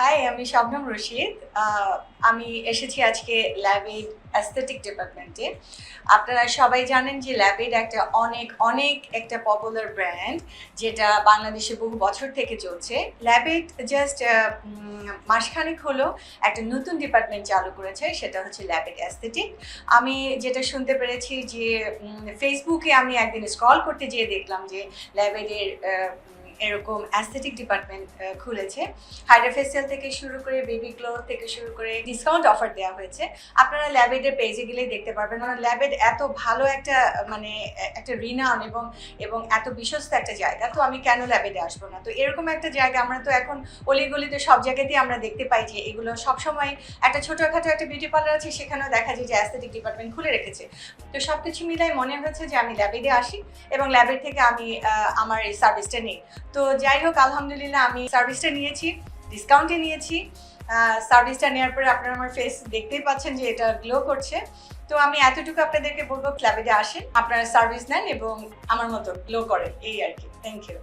High আমি শবনম রশিদ। আমি এসেছি আজকে ল্যাবেড অ্যাস্থেটিক ডিপার্টমেন্টে আপনারা সবাই জানেন যে ল্যাবেড একটা অনেক অনেক একটা পপুলার ব্র্যান্ড যেটা বাংলাদেশে বহু বছর থেকে চলছে। ল্যাবেড জাস্ট মাসখানেক হলো একটা নতুন ডিপার্টমেন্ট চালু করেছে, সেটা হচ্ছে ল্যাবেড অ্যাস্থেটিক আমি যেটা শুনতে পেরেছি যে ফেসবুকে আমি একদিন স্ক্রল করতে যেয়ে দেখলাম যে ল্যাবেডের এরকম অ্যাস্থেটিক ডিপার্টমেন্ট খুলেছে। হাইড্রা ফেসিয়াল থেকে শুরু করে বেবি গ্লো থেকে শুরু করে ডিসকাউন্ট অফার দেওয়া হয়েছে। আপনারা ল্যাবেডের পেজে গেলেই দেখতে পারবেন। কারণ ল্যাবেড এত ভালো একটা মানে একটা রিনাউন এবং এবং এত বিশ্বস্ত একটা জায়গা। তো আমি কেন ল্যাবেডে আসব না? তো এরকম একটা জায়গা আমরা তো এখন অলিগলিতে সব জায়গাতেই আমরা দেখতে পাই যে এগুলো সবসময় একটা ছোটোখাটো একটা বিউটি পার্লার আছে, সেখানেও দেখা যায় যে অ্যাস্থেটিক ডিপার্টমেন্ট খুলে রেখেছে। তো সব কিছু মিলাই মনে হয়েছে যে আমি ল্যাবেডে আসি এবং ল্যাবের থেকে আমি আমার এই সার্ভিসটা নিই। তো যাই হোক আলহামদুলিল্লাহ আমি সার্ভিসটা নিয়েছি ডিসকাউন্টে নিয়েছি। সার্ভিসটা নেওয়ার পরে আপনারা আমার ফেস দেখতেই পাচ্ছেন যে এটা গ্লো করছে। তো আমি এতটুকু আপনাদেরকে বলব ক্লাবেডে আসেন, আপনারা সার্ভিস নেন এবং আমার মতো গ্লো করেন, এই আর কি। Thank you